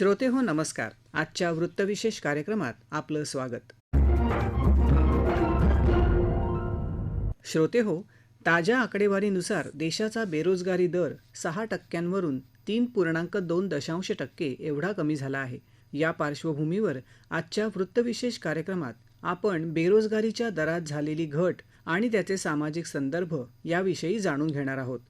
श्रोते हो नमस्कार. आजच्या वृत्तविशेष कार्यक्रमात आपलं स्वागत. श्रोते हो ताज्या आकडेवारीनुसार देशाचा बेरोजगारी दर सहा टक्क्यांवरून तीन पूर्णांक दोन दशांश टक्के एवढा कमी झाला आहे. या पार्श्वभूमीवर आजच्या वृत्तविशेष कार्यक्रमात आपण बेरोजगारीच्या दरात झालेली घट आणि त्याचे सामाजिक संदर्भ याविषयी जाणून घेणार आहोत.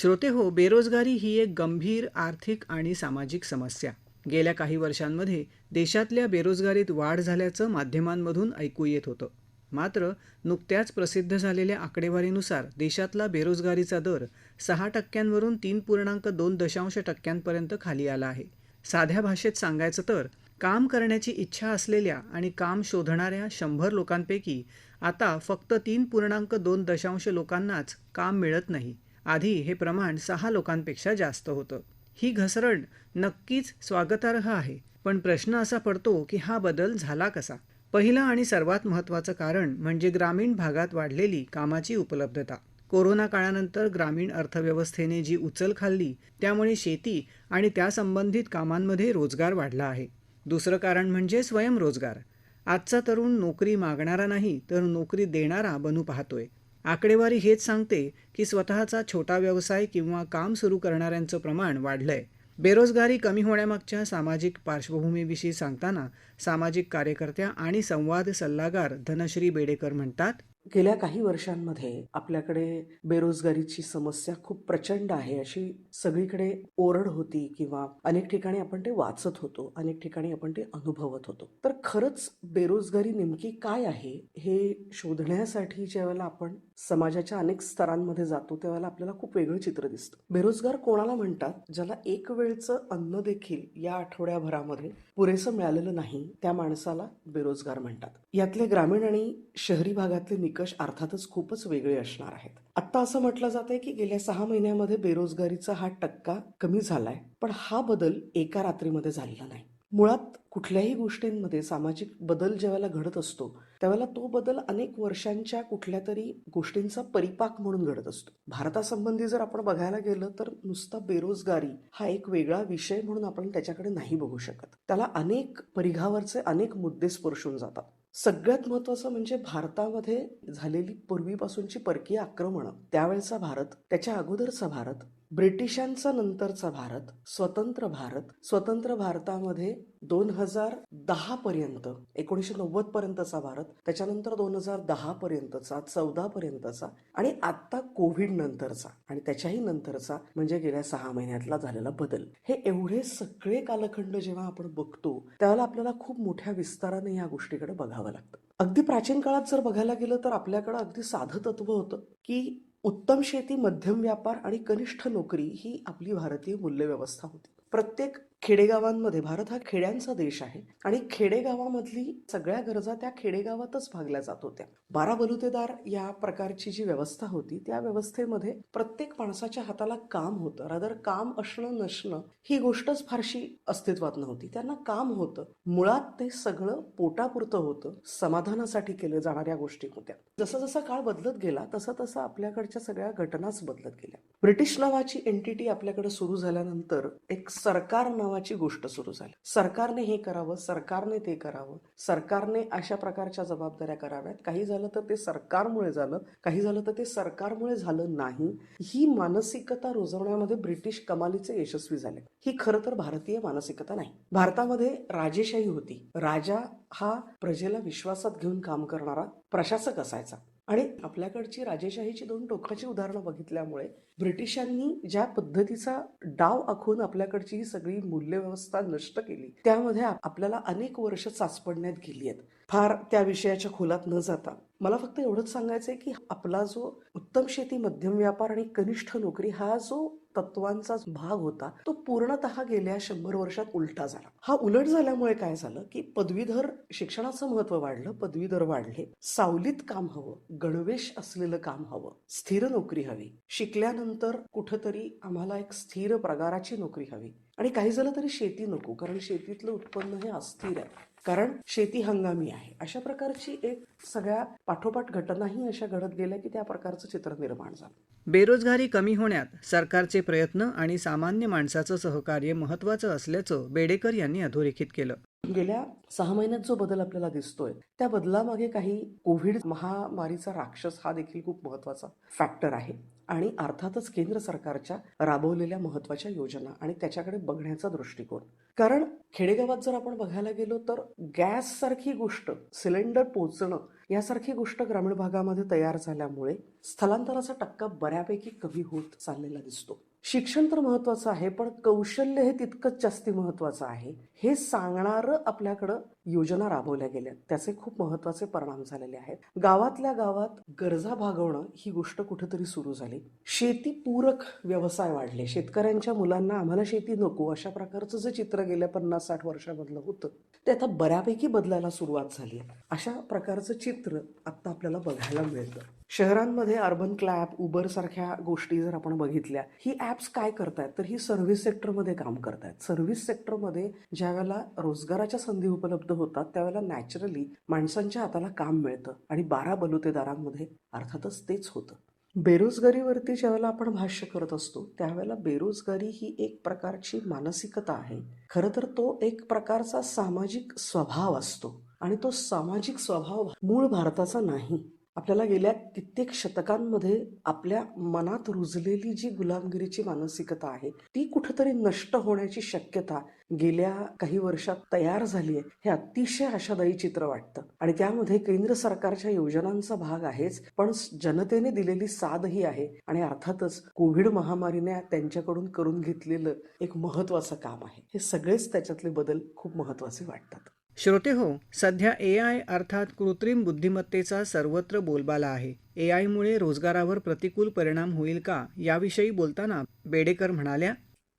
श्रोते हो बेरोजगारी ही एक गंभीर आर्थिक आणि सामाजिक समस्या. गेल्या काही वर्षांमध्ये देशातल्या बेरोजगारीत वाढ झाल्याचं माध्यमांमधून ऐकू येत होतं. मात्र नुकत्याच प्रसिद्ध झालेल्या आकडेवारीनुसार देशातला बेरोजगारीचा दर सहा टक्क्यांवरून तीन पूर्णांक दोन दशांश टक्क्यांपर्यंत खाली आला आहे. साध्या भाषेत सांगायचं तर काम करण्याची इच्छा असलेल्या आणि काम शोधणाऱ्या शंभर लोकांपैकी आता फक्त तीन पूर्णांक दोन दशांश लोकांनाच काम मिळत नाही. आधी हे प्रमाण सहा लोकांपेक्षा जास्त होतं. ही घसरण नक्कीच स्वागतार्ह आहे पण प्रश्न असा पडतो की हा बदल झाला कसा? पहिलं आणि सर्वात महत्त्वाचं कारण म्हणजे ग्रामीण भागात वाढलेली कामाची उपलब्धता. कोरोना काळानंतर ग्रामीण अर्थव्यवस्थेने जी उचल खाल्ली त्यामुळे शेती आणि त्यासंबंधित कामांमध्ये रोजगार वाढला आहे. दुसरं कारण म्हणजे स्वयंरोजगार. आजचा तरुण नोकरी मागणारा नाही तर नोकरी देणारा बनू पाहतोय. आकडेवारी हेच सांगते की स्वतःचा छोटा व्यवसाय किंवा काम सुरू करणाऱ्यांचं प्रमाण वाढलंय. बेरोजगारी कमी होण्यामागच्या सामाजिक पार्श्वभूमीविषयी सांगताना सामाजिक कार्यकर्त्या आणि संवाद सल्लागार धनश्री बेडेकर म्हणतात गेल्या काही वर्षांमध्ये आपल्याकडे बेरोजगारीची समस्या खूप प्रचंड आहे. अशी सगळीकडे ओरड होती किंवा अनेक ठिकाणी आपण ते वाचत होतो अनेक ठिकाणी आपण ते अनुभवत होतो. तर खरंच बेरोजगारी नेमकी काय आहे हे शोधण्यासाठी ज्यावेळेला आपण समाजाच्या अनेक स्तरांमध्ये जातो त्यावेळेला आपल्याला खूप वेगळं चित्र दिसतं. बेरोजगार कोणाला म्हणतात ज्याला एक वेळचं अन्न देखील या आठवड्याभरामध्ये पुरेसं मिळालेलं नाही त्या माणसाला बेरोजगार म्हणतात. यातले ग्रामीण आणि शहरी भागातले निकष अर्थातच खूपच वेगळे असणार आहेत. आत्ता असं म्हटलं जात आहे की गेल्या सहा महिन्यामध्ये बेरोजगारीचा हा टक्का कमी झालाय पण हा बदल एका रात्रीमध्ये झालेला नाही. मुळात कुठल्याही गोष्टींमध्ये सामाजिक बदल ज्यावेळेला घडत असतो त्यावेळेला तो बदल अनेक वर्षांच्या कुठल्या तरी गोष्टींचा परिपाक म्हणून घडत असतो. भारतासंबंधी जर आपण बघायला गेलं तर नुसता बेरोजगारी हा एक वेगळा विषय म्हणून आपण त्याच्याकडे नाही बघू शकत. त्याला अनेक परिघावरचे अनेक मुद्दे स्पर्शून जातात. सगळ्यात महत्वाचं म्हणजे भारतामध्ये झालेली पूर्वीपासूनची परकीय आक्रमणं. त्यावेळचा भारत त्याच्या अगोदरचा भारत ब्रिटिशांचा नंतरचा भारत स्वतंत्र भारत स्वतंत्र भारतामध्ये दोन हजार दहा पर्यंत एकोणीसशे नव्वद पर्यंतचा भारत त्याच्यानंतर दोन हजार दहा पर्यंतचा चौदा पर्यंतचा आणि आत्ता कोविड नंतरचा आणि त्याच्याही नंतरचा म्हणजे गेल्या सहा महिन्यातला झालेला बदल. हे एवढे सगळे कालखंड जेव्हा आपण बघतो त्यावेळेला आपल्याला खूप मोठ्या विस्ताराने या गोष्टीकडे बघावं लागतं. अगदी प्राचीन काळात जर बघायला गेलं तर आपल्याकडं अगदी साधं तत्व होतं की उत्तम शेती मध्यम व्यापार आणि कनिष्ठ नोकरी ही आपली भारतीय मूल्यव्यवस्था होती. प्रत्येक खेडेगावांमध्ये भारत हा खेड्यांचा देश आहे आणि खेडेगावामधली सगळ्या गरजा त्या खेडेगावातच भागल्या जात होत्या. बारा बलुतेदार या प्रकारची जी व्यवस्था होती त्या व्यवस्थेमध्ये प्रत्येक माणसाच्या हाताला काम होतं. रादर काम असणं नसणं ही गोष्टच फारशी अस्तित्वात नव्हती. त्यांना काम होतं. मुळात ते सगळं पोटापुरतं होतं. समाधानासाठी केलं जाणाऱ्या गोष्टी होत्या. जसं जसा काळ बदलत गेला तसं तसं आपल्याकडच्या सगळ्या घटनाच बदलत गेल्या. ब्रिटिश नावाची एनटीटी आपल्याकडे सुरू झाल्यानंतर एक सरकार नावाची गोष्ट सुरू झाली. सरकारने हे करावं सरकारने ते करावं सरकारने अशा प्रकारच्या जबाबदाऱ्या कराव्यात. काही झालं तर ते सरकारमुळे झालं काही झालं तर ते सरकारमुळे झालं नाही. ही मानसिकता रुजवण्यामध्ये ब्रिटिश कमालीचे यशस्वी झाले. ही खरं तर भारतीय मानसिकता नाही. भारतामध्ये राजेशाही होती. राजा हा प्रजेला विश्वासात घेऊन काम करणारा प्रशासक असायचा. आणि आपल्याकडची राजेशाहीची दोन टोकाची उदाहरणं बघितल्यामुळे ब्रिटिशांनी ज्या पद्धतीचा डाव आखून आपल्याकडची ही सगळी मूल्यव्यवस्था नष्ट केली त्यामध्ये आपल्याला अनेक वर्ष चाचपडण्यात गेली आहेत फार त्या विषयाच्या खोलात न जाता. मला फक्त एवढंच सांगायचं आहे की आपला जो उत्तम शेती मध्यम व्यापार आणि कनिष्ठ नोकरी हा जो तत्वांचा भाग होता तो पूर्णतः गेल्या शंभर वर्षात उलटा झाला. हा उलट झाल्यामुळे काय झालं की पदवीधर शिक्षणाचं महत्त्व वाढलं पदवीधर वाढले. सावलीत काम हवं गणवेश असलेलं काम हवं स्थिर नोकरी हवी. शिकल्यानंतर कुठंतरी आम्हाला एक स्थिर प्रकाराची नोकरी हवी. आणि काही झालं तरी शेती नको कारण शेतीतलं उत्पन्न हे अस्थिर आहे. कारण शेती हंगामी आहे. अशा प्रकारची एक सगळ्या पाठोपाठ घटनाही अशा घडत गेल्या की त्या प्रकारचं चित्र निर्माण झालं. बेरोजगारी कमी होण्यात सरकारचे प्रयत्न आणि सामान्य माणसाचं सहकार्य महत्त्वाचं असल्याचं बेडेकर यांनी अधोरेखित केलं. गेल्या सहा महिन्यात जो बदल आपल्याला दिसतोय त्या बदलामागे काही कोविड महामारीचा राक्षस हा देखील खूप महत्त्वाचा फॅक्टर आहे. आणि अर्थातच केंद्र सरकारच्या राबवलेल्या महत्त्वाच्या योजना आणि त्याच्याकडे बघण्याचा दृष्टिकोन. कारण खेडेगावात जर आपण बघायला गेलो तर गॅस सारखी गोष्ट सिलेंडर पोचणं यासारखी गोष्ट ग्रामीण भागामध्ये तयार झाल्यामुळे स्थलांतराचा टक्का बऱ्यापैकी कमी होत चाललेला दिसतो. शिक्षण तर महत्वाचं आहे पण कौशल्य हे तितकंच जास्ती महत्वाचं आहे. हे सांगणारं आपल्याकडं योजना राबवल्या गेल्या त्याचे खूप महत्त्वाचे परिणाम झालेले आहेत. गावातल्या गावात गरजा भागवणं ही गोष्ट कुठेतरी सुरू झाली. शेती पूरक व्यवसाय वाढले. शेतकऱ्यांच्या मुलांना आम्हाला शेती नको अशा प्रकारचं जे चित्र गेल्या पन्नास साठ वर्षामधलं होतं ते आता बऱ्यापैकी बदलायला सुरुवात झाली आहे. अशा प्रकारचं चित्र आता आपल्याला बघायला मिळतं. शहरांमध्ये अर्बन क्लॅब उबर सारख्या गोष्टी जर आपण बघितल्या ही ॲप्स काय करतायत? तर ही सर्व्हिस सेक्टरमध्ये काम करतायत. सर्व्हिस सेक्टरमध्ये ज्या वेळेला रोजगाराच्या संधी उपलब्ध होतात त्यावेळेला नॅचरली माणसांच्या हाताला काम मिळतं आणि बारा बलुतेदारांमध्ये अर्थातच तेच होतं. बेरोजगारीवरती ज्यावेळेला आपण भाष्य करत असतो त्यावेळेला बेरोजगारी ही एक प्रकारची मानसिकता आहे. खरं तर तो एक प्रकारचा सामाजिक स्वभाव असतो आणि तो सामाजिक स्वभाव मूळ भारताचा नाही. आपल्याला गेल्या कित्येक शतकांमध्ये आपल्या मनात रुजलेली जी गुलामगिरीची मानसिकता आहे ती कुठंतरी नष्ट होण्याची शक्यता गेल्या काही वर्षात तयार झाली आहे हे अतिशय आशादायी चित्र वाटतं. आणि त्यामध्ये केंद्र सरकारच्या योजनांचा भाग आहेच पण जनतेने दिलेली साधही आहे आणि अर्थातच कोविड महामारीने त्यांच्याकडून करून घेतलेलं एक महत्वाचं काम आहे. हे सगळेच त्याच्यातले बदल खूप महत्त्वाचे वाटतात. श्रोते हो सध्या ए आय अर्थात कृत्रिम बुद्धिमत्तेचा सर्वत्र बोलबाला आहे. ए आयमुळे रोजगारावर प्रतिकूल परिणाम होईल का याविषयी बोलताना बेडेकर म्हणाल्या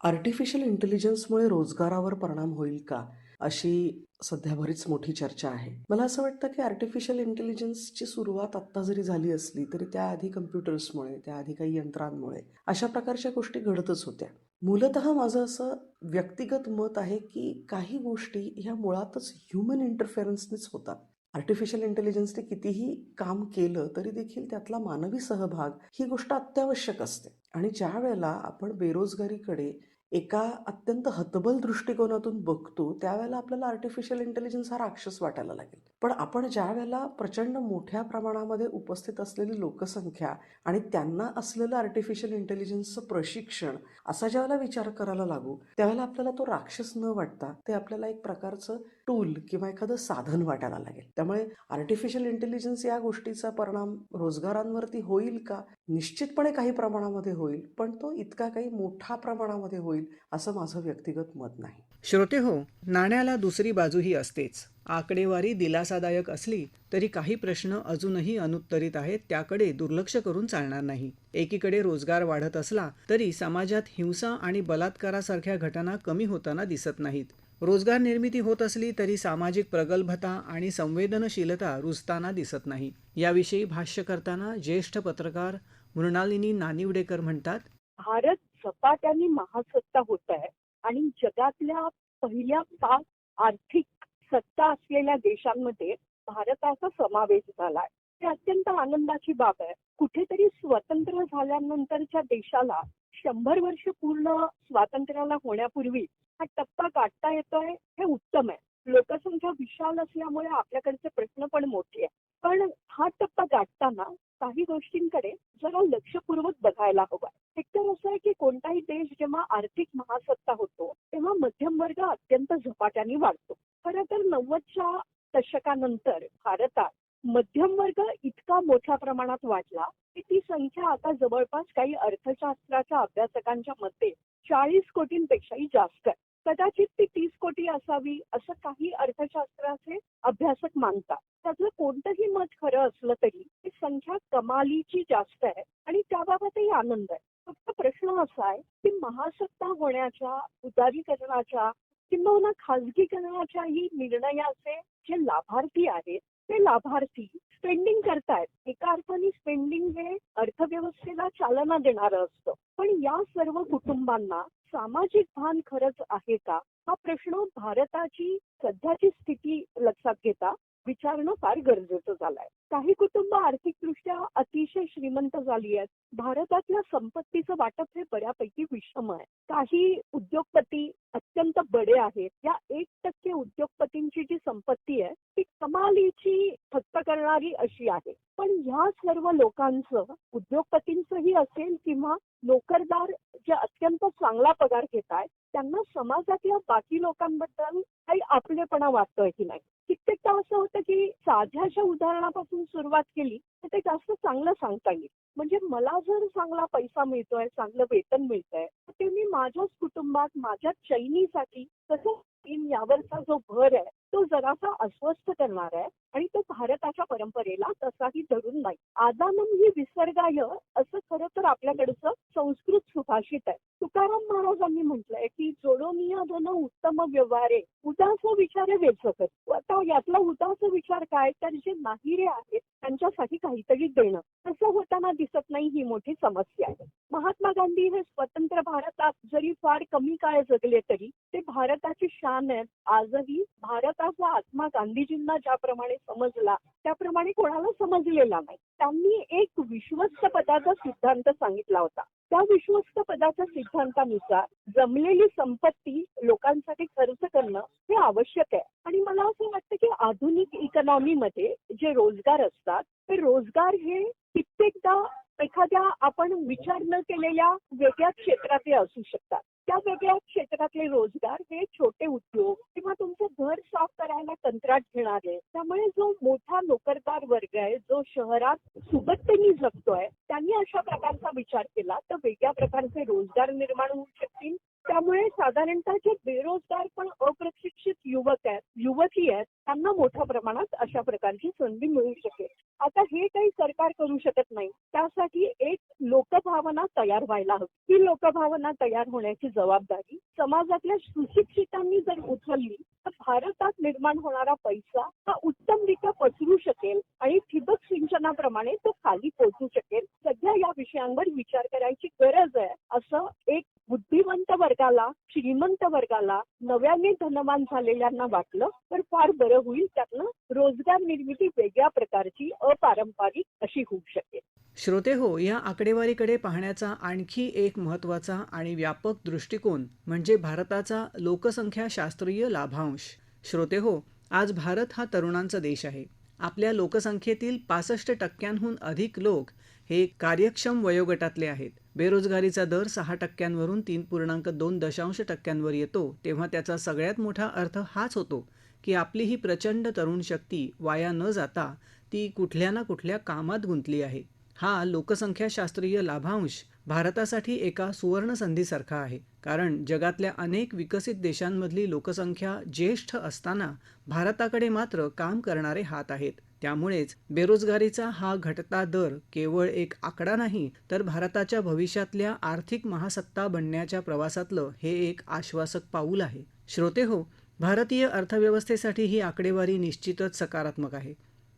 आर्टिफिशियल इंटेलिजन्समुळे रोजगारावर परिणाम होईल का अशी सध्या बरीच मोठी चर्चा आहे. मला असं वाटतं की आर्टिफिशियल इंटेलिजन्सची सुरुवात आत्ता जरी झाली असली तरी त्याआधी कम्प्युटर्समुळे त्याआधी काही यंत्रांमुळे अशा प्रकारच्या गोष्टी घडतच होत्या. मूलत माझं असं व्यक्तिगत मत आहे की काही गोष्टी ह्या मुळातच ह्युमन इंटरफेरन्सनेच होतात. आर्टिफिशियल इंटेलिजन्सने कितीही काम केलं तरी देखील त्यातला मानवी सहभाग ही गोष्ट अत्यावश्यक असते. आणि ज्या वेळेला आपण बेरोजगारीकडे एका अत्यंत हतबल दृष्टिकोनातून बघतो त्यावेळेला आपल्याला आर्टिफिशियल इंटेलिजन्स हा राक्षस वाटायला लागेल. पण आपण ज्या वेळेला प्रचंड मोठ्या प्रमाणामध्ये उपस्थित असलेली लोकसंख्या आणि त्यांना असलेलं आर्टिफिशियल इंटेलिजन्सचं प्रशिक्षण असा ज्यावेळेला विचार करायला लागू त्यावेळेला आपल्याला तो राक्षस न वाटता ते आपल्याला एक प्रकारचं टूल किंवा एखादं साधन वाटायला लागेल. त्यामुळे आर्टिफिशियल इंटेलिजन्स या गोष्टीचा परिणाम रोजगारांवरती होईल का? निश्चितपणे काही प्रमाणामध्ये होईल पण तो इतका काही मोठा प्रमाणामध्ये होईल असं माझं व्यक्तिगत मत नाही. श्रोते हो नाण्याला दुसरी बाजूही असतेच. आकडेवारी दिलासादायक असली तरी काही प्रश्न अजूनही अनुत्तरित आहेत त्याकडे दुर्लक्ष करून चालणार नाही. एकीकडे रोजगार वाढत असला तरी समाजात हिंसा आणि बलात्कारासारख्या घटना कमी होताना दिसत नाहीत. रोजगार निर्मिती होत असली तरी सामाजिक प्रगल्भता आणि संवेदनशीलता रुजताना दिसत नाही. याविषयी भाष्य करताना ज्येष्ठ पत्रकार मृणालिनी नानिवडेकर म्हणतात भारत झपाट्याने महासत्ता होत आहे आणि जगातल्या पहिल्या पाच आर्थिक सत्ता असलेल्या देशांमध्ये भारताचा समावेश झालाय ही अत्यंत आनंदाची बाब आहे. कुठेतरी स्वतंत्र झाल्यानंतरच्या देशाला शंभर वर्ष पूर्ण स्वातंत्र्याला होण्यापूर्वी हा टप्पा गाठता येतोय हे उत्तम आहे. लोकसंख्या विशाल असल्यामुळे आपल्याकडचे प्रश्न पण मोठे आहे पण हा टप्पा गाठताना काही गोष्टींकडे जरा लक्षपूर्वक बघायला हवा एकतर असं आहे की कोणताही देश जेव्हा आर्थिक महासत्ता होतो तेव्हा मध्यम वर्ग अत्यंत झपाट्याने वाढतो. खरं तर नव्वदच्या दशकानंतर भारतात मध्यम वर्ग इतका मोठ्या प्रमाणात वाढला की ती संख्या आता जवळपास काही अर्थशास्त्राच्या अभ्यासकांच्या मते चाळीस कोटींपेक्षाही जास्त आहे. कदाचित ती तीस कोटी असावी असं काही अर्थशास्त्राचे अभ्यासक मानतात. त्यातलं कोणतंही मत खरं असलं तरी ती संख्या कमालीची जास्त आहे आणि त्याबाबतही आनंद आहे. फक्त प्रश्न असा आहे की महासत्ता होण्याच्या उदारीकरणाच्या किंबहुना खाजगीकरणाच्याही निर्णयाचे जे लाभार्थी आहेत ते लाभार्थी स्पेंडिंग करतायत. एका अर्थाने स्पेंडिंग हे अर्थव्यवस्थेला चालना देणारं असतं. पण या सर्व कुटुंबांना सामाजिक भान खरंच आहे का? हा प्रश्न भारताची सध्याची स्थिती लक्षात घेता विचारणं फार गरजेचं झालंय. काही कुटुंब आर्थिकदृष्ट्या अतिशय श्रीमंत झाली आहेत. भारतातल्या संपत्तीचं वाटप हे बऱ्यापैकी विषम आहे. काही उद्योगपती अत्यंत बडे आहेत. या एक टक्के उद्योगपतींची जी संपत्ती आहे कमालीची थक्क करणारी अशी आहे. पण ह्या सर्व लोकांचं उद्योगपतींचंही असेल किंवा नोकरदार जे अत्यंत चांगला पगार घेत आहेत त्यांना समाजातल्या बाकी लोकांबद्दल काही आपलेपणा वाटतोय की नाही? कित्येकदा असं होतं की साध्याच्या उदाहरणापासून सुरुवात केली तर ते जास्त चांगलं सांगता येईल. म्हणजे मला जर चांगला पैसा मिळतोय चांगलं वेतन मिळतंय तर ते मी माझ्याच कुटुंबात माझ्या चैनीसाठी कसं यावरचा जो भर आहे तो जरासा अस्वस्थ करणार आहे आणि तो भारताच्या परंपरेला तसाही धरून नाही. आदानम ही विसर्गाय असं खरं तर आपल्याकडचं संस्कृत सुभाषित आहे. तुकाराम महाराजांनी म्हटलंय की जोडोनिया धन उत्तम व्यवहारे उदास विचारे वेचकत आता यातला उदास विचार काय? तर जे नाहिरे आहेत त्यांच्यासाठी काहीतरी देणं. तसं होताना दिसत नाही ही मोठी समस्या आहे. महात्मा गांधी हे स्वतंत्र भारतात जरी फार कमी काळ जगले तरी ते भारताची शान आहेत. आजही भारताचा आत्मा गांधीजींना ज्याप्रमाणे समजला त्याप्रमाणे कोणाला समजलेला नाही. त्यांनी एक विश्वस्त पदाचा सिद्धांत सांगितला होता. त्या विश्वस्त पदाच्या सिद्धांतानुसार जमलेली संपत्ती लोकांसाठी खर्च करणं हे आवश्यक आहे. आणि मला असं वाटतं की आधुनिक इकॉनॉमीमध्ये जे रोजगार असतात ते रोजगार हे कित्येकदा एखाद्या आपण विचार न केलेल्या वेगळ्या क्षेत्रातले असू शकतात. त्या वेगळ्या क्षेत्रातले रोजगार हे छोटे उद्योग किंवा तुमचं घर साफ करायला कंत्राट घेणारे त्यामुळे जो मोठा नोकरदार वर्ग आहे जो शहरात सुबत्तेने जगतोय त्यांनी अशा प्रकारचा विचार केला तर वेगळ्या प्रकारचे रोजगार निर्माण होऊ शकतील. त्यामुळे साधारणतः जे बेरोजगार पण अप्रशिक्षित युवक आहेत युवती आहेत त्यांना मोठ्या प्रमाणात अशा प्रकारची संधी मिळू शकेल. आता हे काही सरकार करू शकत नाही. त्यासाठी एक लोकभावना तयार व्हायला हवी. ही लोकभावना तयार होण्याची जबाबदारी समाजातल्या सुशिक्षितांनी जर उचलली तर भारतात निर्माण होणारा पैसा हा उत्तमरित्या पसरू शकेल आणि ठिबक सिंचनाप्रमाणे तो खाली पोहोचू शकेल. सध्या या विषयांवर विचार करायची गरज आहे असं एक बुद्धिवंत वर्गाला श्रीमंत वर्गाला नव्याने धनवान झालेल्यांना वाटलं तर फार बरं होईल त्यातनं रोजगार निर्मिती वेगळ्या प्रकारची अपारंपरिक अशी होऊ शकेल. श्रोते हो या आकडेवारीकडे पाहण्याचा आणखी एक महत्त्वाचा आणि व्यापक दृष्टिकोन म्हणजे भारताचा लोकसंख्या शास्त्रीय लाभांश. श्रोते हो आज भारत हा तरुणांचा देश आहे. आपल्या लोकसंख्येतील पासष्ट टक्क्यांहून अधिक लोक हे कार्यक्षम वयोगटातले आहेत. बेरोजगारीचा दर सहा टक्क्यांवरून तीन पूर्णांक दोन दशांश टक्क्यांवर येतो तेव्हा त्याचा सगळ्यात मोठा अर्थ हाच होतो की आपली ही प्रचंड तरुण शक्ती वाया न जाता ती कुठल्या ना कुठल्या कामात गुंतली आहे. हा लोकसंख्याशास्त्रीय लाभांश भारतासाठी एका सुवर्ण संधीसारखा आहे कारण जगातल्या अनेक विकसित देशांमधली लोकसंख्या ज्येष्ठ असताना भारताकडे मात्र काम करणारे हात आहेत. त्यामुळेच बेरोजगारीचा हा घटता दर केवळ एक आकडा नाही तर भारताच्या भविष्यातल्या आर्थिक महासत्ता बनण्याच्या प्रवासातलं हे एक आश्वासक पाऊल आहे. श्रोते हो भारतीय अर्थव्यवस्थेसाठी ही आकडेवारी निश्चितच सकारात्मक आहे.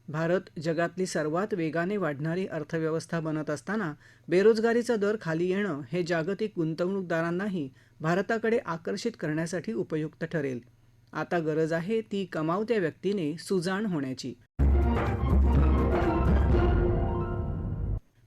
भारत जगातली सर्वात वेगाने वाढणारी अर्थव्यवस्था बनत असताना बेरोजगारीचा दर खाली येणं हे जागतिक गुंतवणूकदारांनाही भारताकडे आकर्षित करण्यासाठी उपयुक्त ठरेल. आता गरज आहे ती कमावत्या व्यक्तीने सुजाण होण्याची.